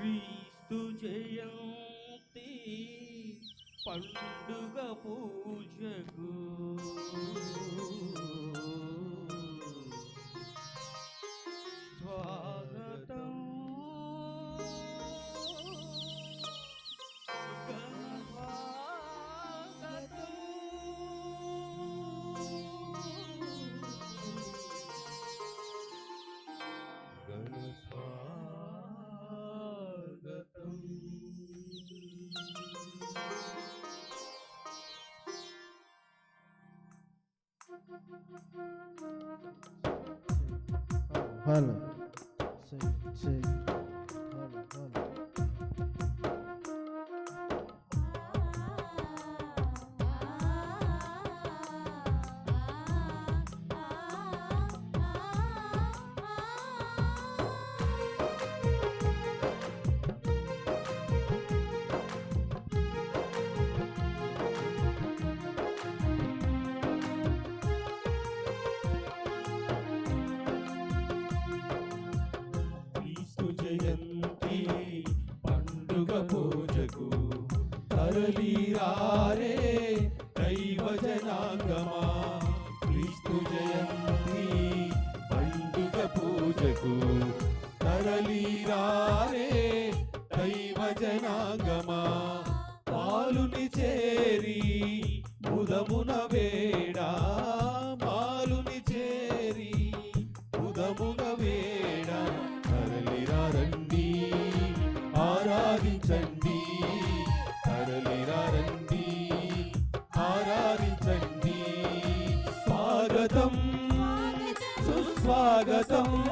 క్రీస్తు జయంతి పండుగ పూ 换了，谁谁？తరలిరారే దైవ స్వాగతం. సుస్వాగతం.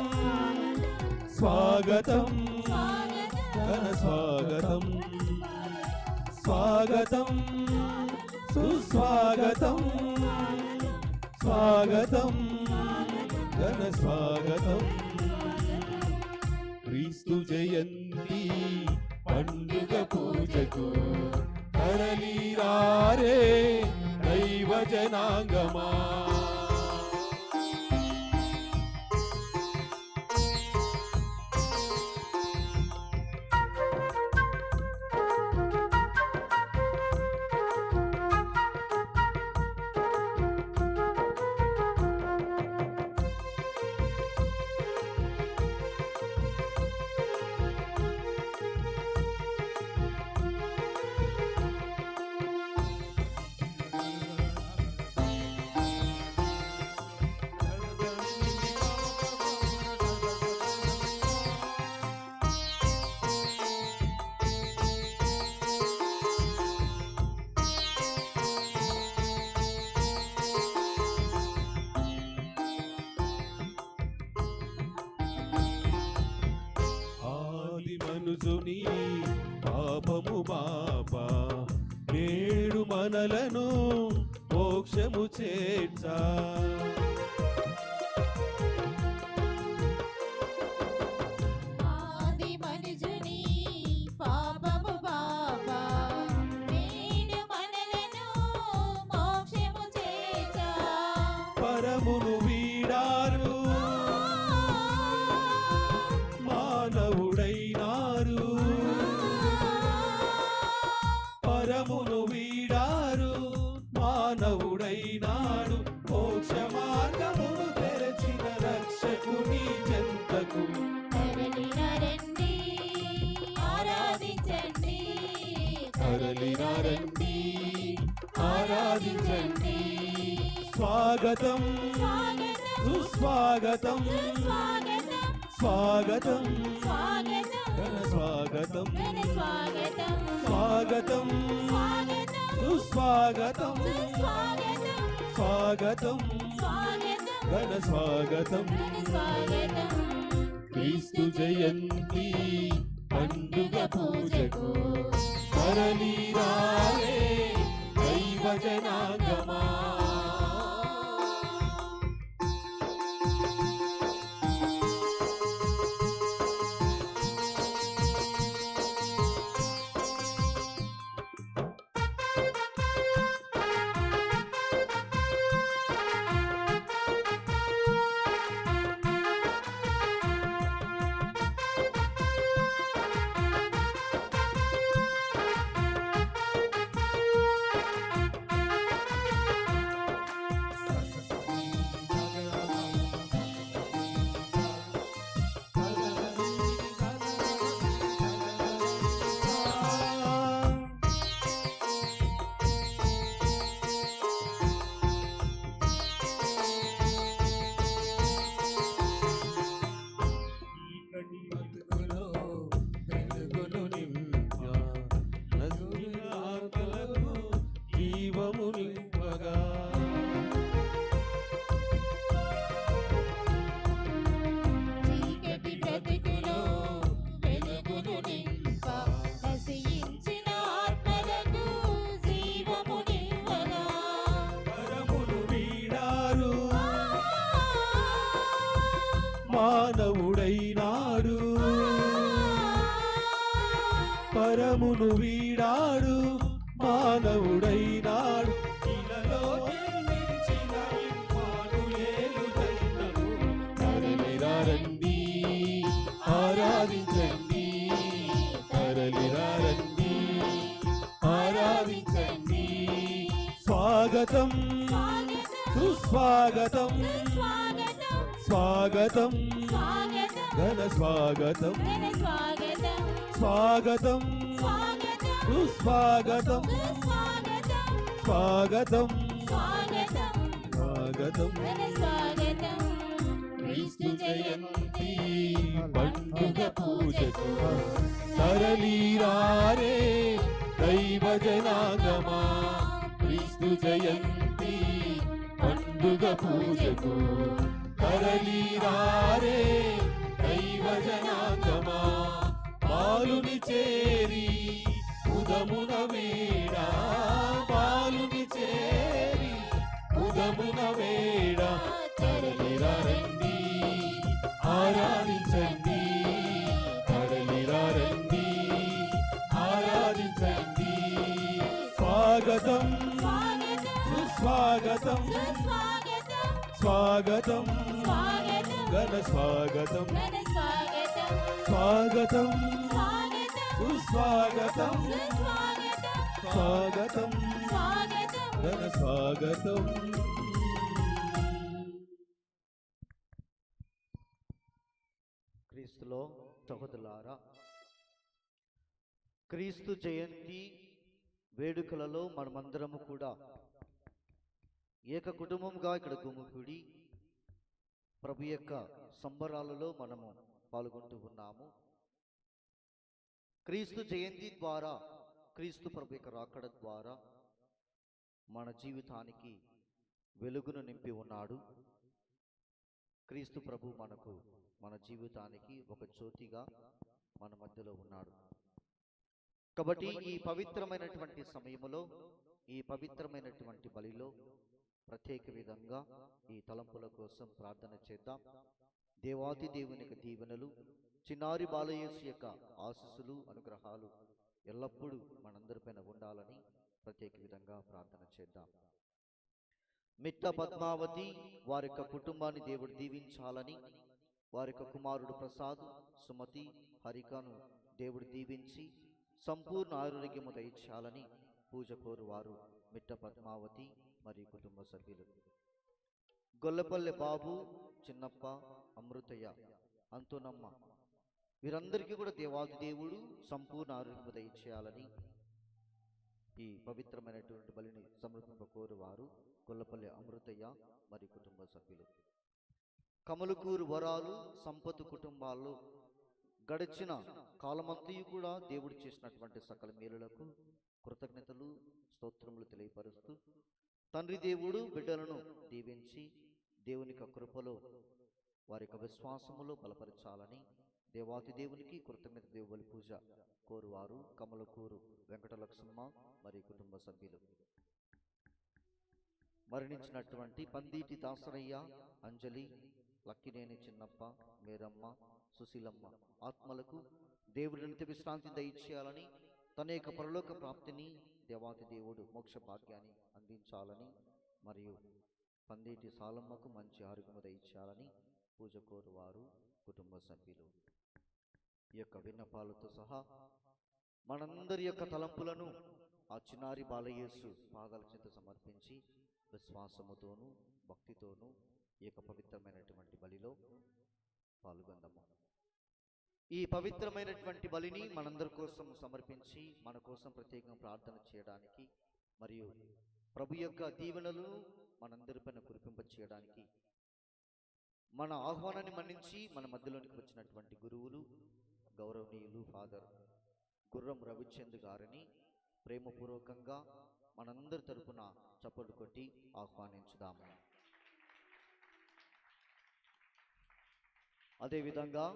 స్వాగతం. ఘన స్వాగతం. స్వాగతం. సుస్వాగతం. స్వాగతం. ఘన స్వాగతం. క్రీస్తు జయంతి పండుగ పూజకు తరలిరారే దైవ జనాంగమా. మనుజుని పాపము బాప నేడు మనలను మోక్షము చేర్చా. స్వాగతం. సుస్వాగతం. స్వాగతం. స్వాగతం స్వాగతం. సుస్వాగతం. స్వాగతం. ఘన స్వాగతం క్రీస్తు జయంతి పండుగ పూజకు. తరలిరారే దైవ జనాంగ మానవుడైనాడు. పరమును వీడాడు మానవుడైనాడు. తరలిరారండి ఆరాధించండి. తరలిరారండి ఆరాధించండి. స్వాగతం సుస్వాగతం స్వాగతం స్వాగతం స్వాగతం. ఘన స్వాగతం. స్వాగతం. స్వాగతం. స్వాగతం. సుస్వాగతం. స్వాగతం. స్వాగతం. క్రీస్తు జయంతి. పండుగ పూజకు తరలిరారే దైవ జనాగమా. క్రీస్తు జయంతి. పండుగ పూజకు తరలిరారే దైవ జనాగమా బాలుని చేరి ఉదమున వేడా. బాలుని చేరి ఉదమున వేడ. తరలిరారండి ఆరాధించండి. తరలిరారండి ఆరాధించండి. స్వాగతం స్వాగతం స్వాగతం స్వాగతం ఘన స్వాగతం. స్వాగతం. స్వాగతం. స్వాగతం సుస్వాగతం. సుస్వాగతం. స్వాగతం. స్వాగతం. ఘన స్వాగతం. క్రీస్తులో సహోదరులారా క్రీస్తు జయంతి వేడుకలలో మనమందరము కూడా ఏక కుటుంబంగా ఇక్కడ గుమికూడి ప్రభు యొక్క సంబరాలలో మనము పాల్గొంటూ ఉన్నాము. క్రీస్తు జయంతి ద్వారా క్రీస్తు ప్రభు యొక్క రాకడ ద్వారా మన జీవితానికి వెలుగును నింపి ఉన్నాడు. క్రీస్తు ప్రభు మనకు మన జీవితానికి ఒక జ్యోతిగా మన మధ్యలో ఉన్నాడు. కాబట్టి ఈ పవిత్రమైనటువంటి సమయంలో ఈ పవిత్రమైనటువంటి బలిలో ప్రత్యేక విధంగా ఈ తలంపుల కోసం ప్రార్థన చేద్దాం. దేవాతి దేవునికి దీవెనలు చిన్నారి బాలయేసు యొక్క ఆశీస్సులు అనుగ్రహాలు ఎల్లప్పుడూ మనందరిపైన ఉండాలని ప్రత్యేక విధంగా ప్రార్థన చేద్దాం. మిట్ట పద్మావతి వారి యొక్క కుటుంబాన్ని దేవుడు దీవించాలని వారి యొక్క కుమారుడు ప్రసాద్ సుమతి హరికను దేవుడు దీవించి సంపూర్ణ ఆరోగ్యము దయచేయాలని పూజ కోరువారు మిట్ట పద్మావతి మరియు కుటుంబ సభ్యులు. గొల్లపల్లె బాబు చిన్నప్ప అమృతయ్య. అంతునమ్మ వీరందరికీ కూడా దేవాది దేవుడు సంపూర్ణ ఆరోగ్యము దయచేయాలని ఈ పవిత్రమైనటువంటి బలిని సమర్పింప కోరువారు గొల్లపల్లి అమృతయ్య మరియు కుటుంబ సభ్యులు. కమలకూరు వరాలు సంపత్ కుటుంబాల్లో గడిచిన కాలమంతయు కూడా దేవుడు చేసినటువంటి సకల మేలులకు కృతజ్ఞతలు స్తోత్రములు తెలియపరుస్తూ తండ్రి దేవుడు బిడ్డలను దీవించి దేవుని కృపలో వారి యొక్క విశ్వాసములో బలపరచాలని దేవాతి దేవునికి కృతజ్ఞత దేవుని పూజ కోరువారు. కమలకూరు వెంకటలక్ష్మ మరియు కుటుంబ సభ్యులు. మరణించినటువంటి పందీటి దాసరయ్య అంజలి లక్కినేని చిన్నప్ప మేరమ్మ సుశీలమ్మ ఆత్మలకు దేవుడి నిత్య విశ్రాంతి దయచేయాలని తన యొక్క పరలోక ప్రాప్తిని దేవాతి దేవుడు మోక్ష భాగ్యాన్ని అందించాలని మరియు పందేటి సాలమ్మకు మంచి ఆరోగ్యము దయచేయాలని పూజ కోరువారు కుటుంబ సభ్యులు. ఈ యొక్క విన్నపాలతో సహా మనందరి యొక్క తలంపులను ఆ చిన్నారి బాలయేసు పాదాల చెంత సమర్పించి విశ్వాసముతోనూ భక్తితోనూ ఈ యొక్క పవిత్రమైనటువంటి బలిలో పాల్గొందాము. ఈ పవిత్రమైనటువంటి బలిని మనందరి కోసం సమర్పించి మన కోసం ప్రత్యేకంగా ప్రార్థన చేయడానికి మరియు ప్రభు యొక్క దీవెనలను మనందరిపైన కురిపింప చేయడానికి మన ఆహ్వానాన్ని మన్నించి మన మధ్యలోనికి వచ్చినటువంటి గురువులు గౌరవనీయులు ఫాదర్ గుర్రం రవిచంద్ గారిని ప్రేమపూర్వకంగా మనందరి తరపున చప్పట్లు కొట్టి ఆహ్వానించుదాము. అదేవిధంగా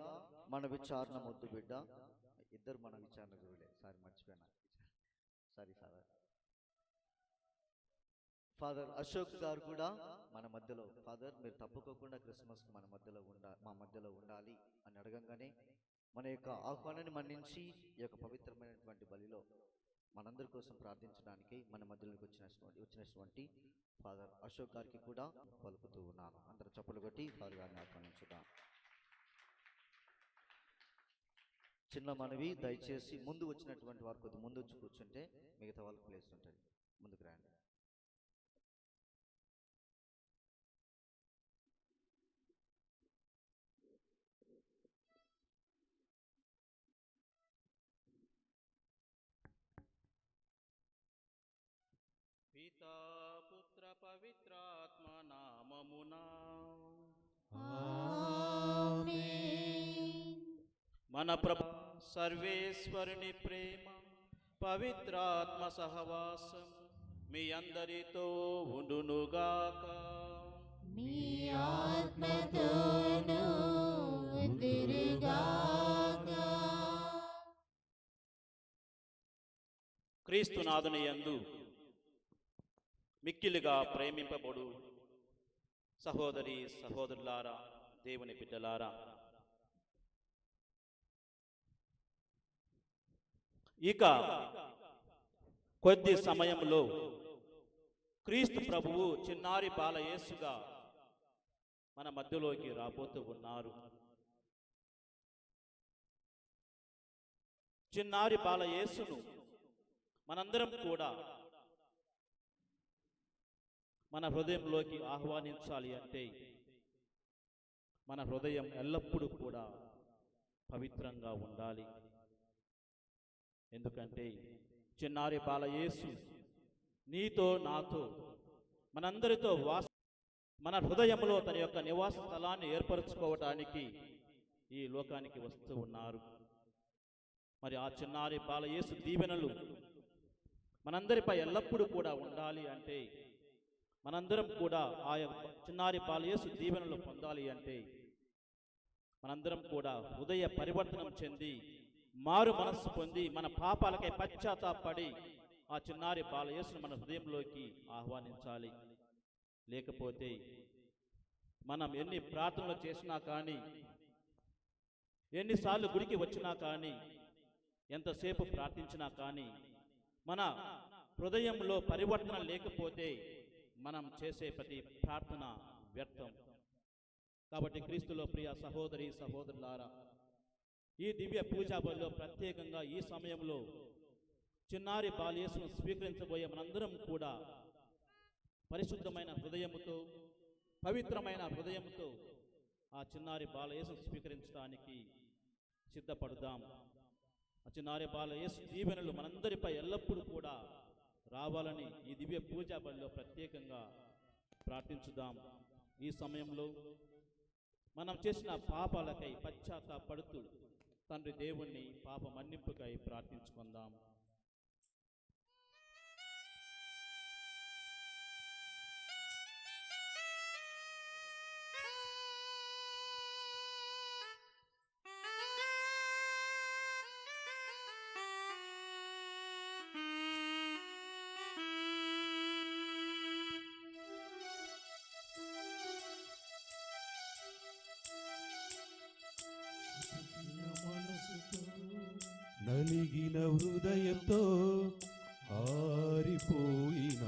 మన విచారణ ముద్దు బిడ్డ ఇద్దరు మన విచారణ గురువులే సారీ మర్చిపోయినా. Sorry sir. ఫాదర్ అశోక్ గారు కూడా మన మధ్యలో ఫాదర్ మీరు తప్పుకోకుండా క్రిస్మస్ మన మధ్యలో ఉండ మా మధ్యలో ఉండాలి అని అడగంగానే మన యొక్క ఆహ్వానాన్ని మన్నించి ఈ యొక్క పవిత్రమైనటువంటి బలిలో మనందరి కోసం ప్రార్థించడానికి మన మధ్యలోకి వచ్చినటువంటి వచ్చినటువంటి ఫాదర్ అశోక్ గారికి కూడా పలుకుతూ ఉన్నాను. అందరూ చప్పులు కొట్టి ఫాదర్ గారిని ఆహ్వానించుదాం. చిన్న మనవి దయచేసి ముందు వచ్చినటువంటి వారు కొద్ది ముందు వచ్చి కూర్చుంటే మిగతా వాళ్ళకి ప్లేస్ ఉంటుంది. ముందుకు రండి. మన ప్రభు సర్వేశ్వరుని ప్రేమ పవిత్రాత్మ సహవాసం మీ అందరితో ఉండునుగాక మీ ఆత్మతోనూ క్రీస్తునాథుని యందు మిక్కిలిగా ప్రేమింపబడు సహోదరి సహోదరులారా దేవుని బిడ్డలారా ఇక కొద్ది సమయంలో క్రీస్తు ప్రభువు చిన్నారి బాలయేసుగా మన మధ్యలోకి రాబోతూ ఉన్నారు. చిన్నారి బాలయేసును మనందరం కూడా మన హృదయంలోకి ఆహ్వానించాలి అంటే మన హృదయం ఎల్లప్పుడూ కూడా పవిత్రంగా ఉండాలి. ఎందుకంటే చిన్నారి బాలయేసు నీతో నాతో మనందరితో వాస మన హృదయంలో తన యొక్క నివాస స్థలాన్ని ఏర్పరచుకోవటానికి ఈ లోకానికి వస్తూ ఉన్నారు. మరి ఆ చిన్నారి బాలయేసు దీవెనలు మనందరిపై ఎల్లప్పుడూ కూడా ఉండాలి అంటే మనందరం కూడా ఆ యొక్క చిన్నారి బాలయేసు దీవెనలు పొందాలి అంటే మనందరం కూడా హృదయ పరివర్తనం చెంది మారు మనస్సు పొంది మన పాపాలకై పశ్చాత్తాపడి ఆ చిన్నారి బాలయేసును మన హృదయంలోకి ఆహ్వానించాలి. లేకపోతే మనం ఎన్ని ప్రార్థనలు చేసినా కానీ ఎన్నిసార్లు గుడికి వచ్చినా కానీ ఎంతసేపు ప్రార్థించినా కానీ మన హృదయంలో పరివర్తన లేకపోతే మనం చేసే ప్రతి ప్రార్థన వ్యర్థం. కాబట్టి క్రీస్తులో ప్రియ సహోదరి సహోదరులారా ఈ దివ్య పూజా బలిలో ప్రత్యేకంగా ఈ సమయంలో చిన్నారి బాలేసును స్వీకరించబోయే మనందరం కూడా పరిశుద్ధమైన హృదయముతో పవిత్రమైన హృదయముతో ఆ చిన్నారి బాలయేసును స్వీకరించడానికి సిద్ధపడుదాం. ఆ చిన్నారి బాలయేసు దీవెనలు మనందరిపై ఎల్లప్పుడూ కూడా రావాలని ఈ దివ్య పూజా బలిలో ప్రత్యేకంగా ప్రార్థించుదాం. ఈ సమయంలో మనం చేసిన పాపాలకై పశ్చాత్తాపడుతూ తండ్రి దేవుణ్ణి పాప మన్నింపుకై ప్రార్థించుకుందాం. నలిగిన హృదయంతో ఆరిపోయిన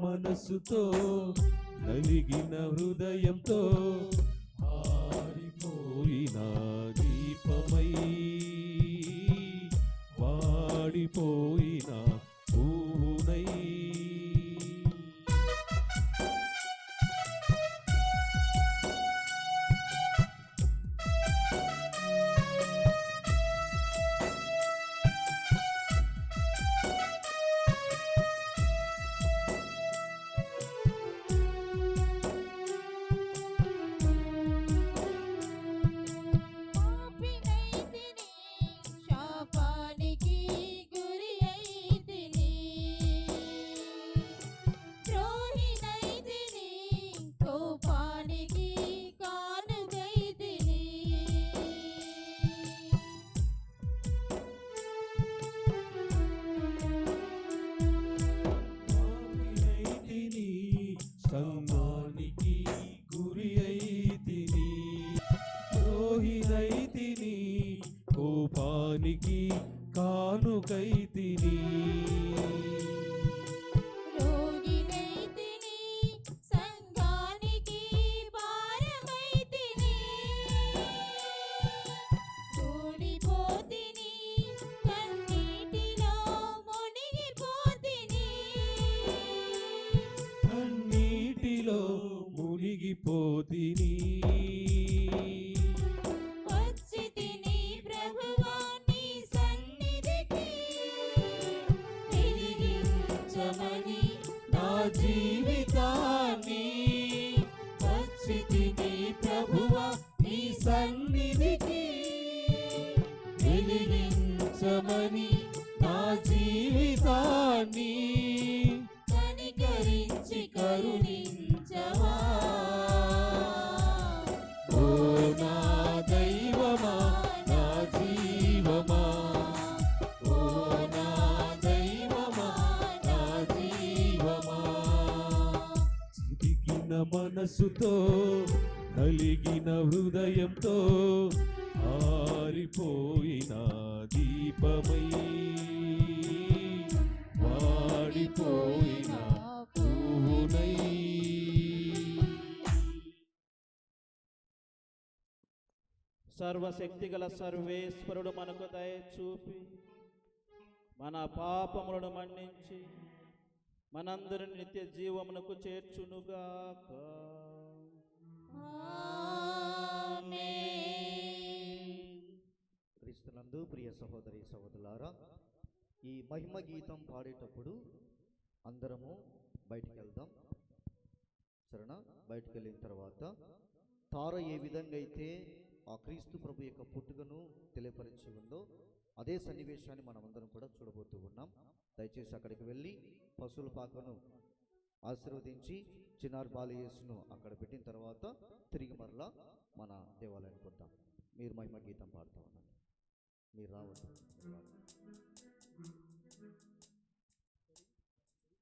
మనసుతో నలిగిన హృదయంతో జీవితాన్ని కనికరించి కరుణించవా? ఓ నా దైవమా నా జీవమా? ఓ నా దైవమా నా జీవమా? చితికిన మనసుతో కలిగిన హృదయంతో ఆరిపోయిన దీపమై పువ్వునై సర్వశక్తిగల సర్వేశ్వరుడు మనకు దయ చూపి మన పాపములను మన్నించి మనందరిని నిత్య జీవమునకు చేర్చునుగాక. క్రీస్తునందు ప్రియ సహోదరి సహోదరులారా ఈ మహిమ గీతం పాడేటప్పుడు అందరము బయటికి వెళ్దాం సరేనా? బయటికి వెళ్ళిన తర్వాత తార ఏ విధంగా అయితే ఆ క్రీస్తు ప్రభు యొక్క పుట్టుకను తెలియపరిచి ఉందో అదే సన్నివేశాన్ని మనం అందరం కూడా చూడబోతూ ఉన్నాం. దయచేసి అక్కడికి వెళ్ళి పశువుల పాకను ఆశీర్వదించి చిన్నారి బాలయేసును అక్కడ పెట్టిన తర్వాత తిరిగి మరలా మన దేవాలయానికి వద్దాం. మీరు మహిమ గీతం పాడుతూ ఉన్నారు మీరు రావద్దు.